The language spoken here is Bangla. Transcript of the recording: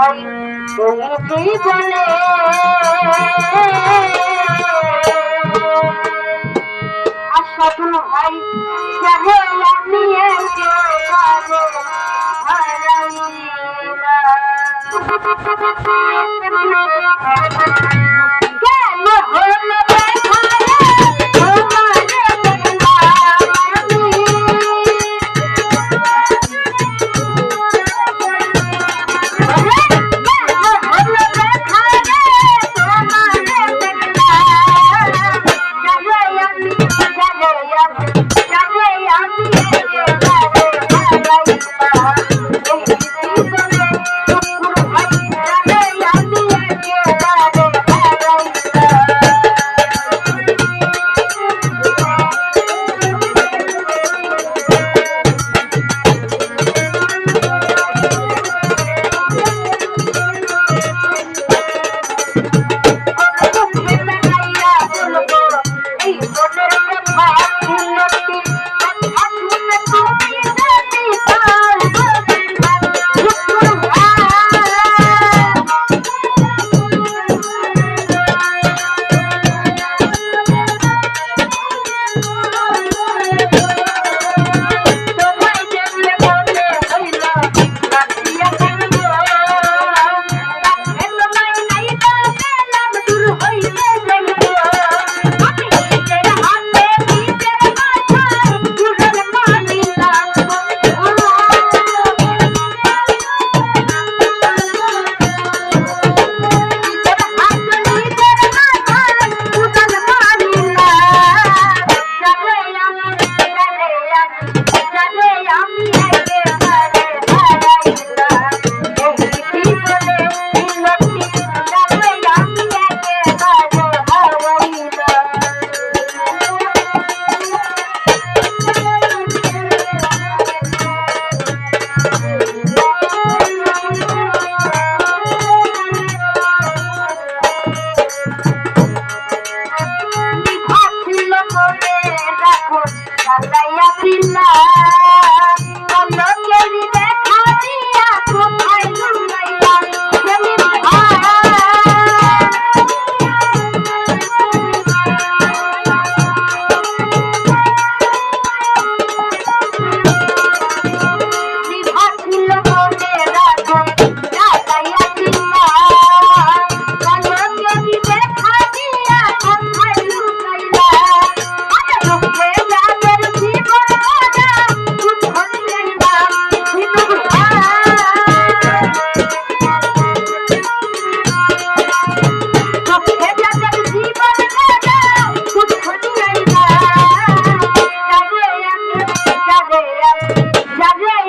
ওই জীবনে আর সাধন ভাই যাবে আমি হারাইলাম Judges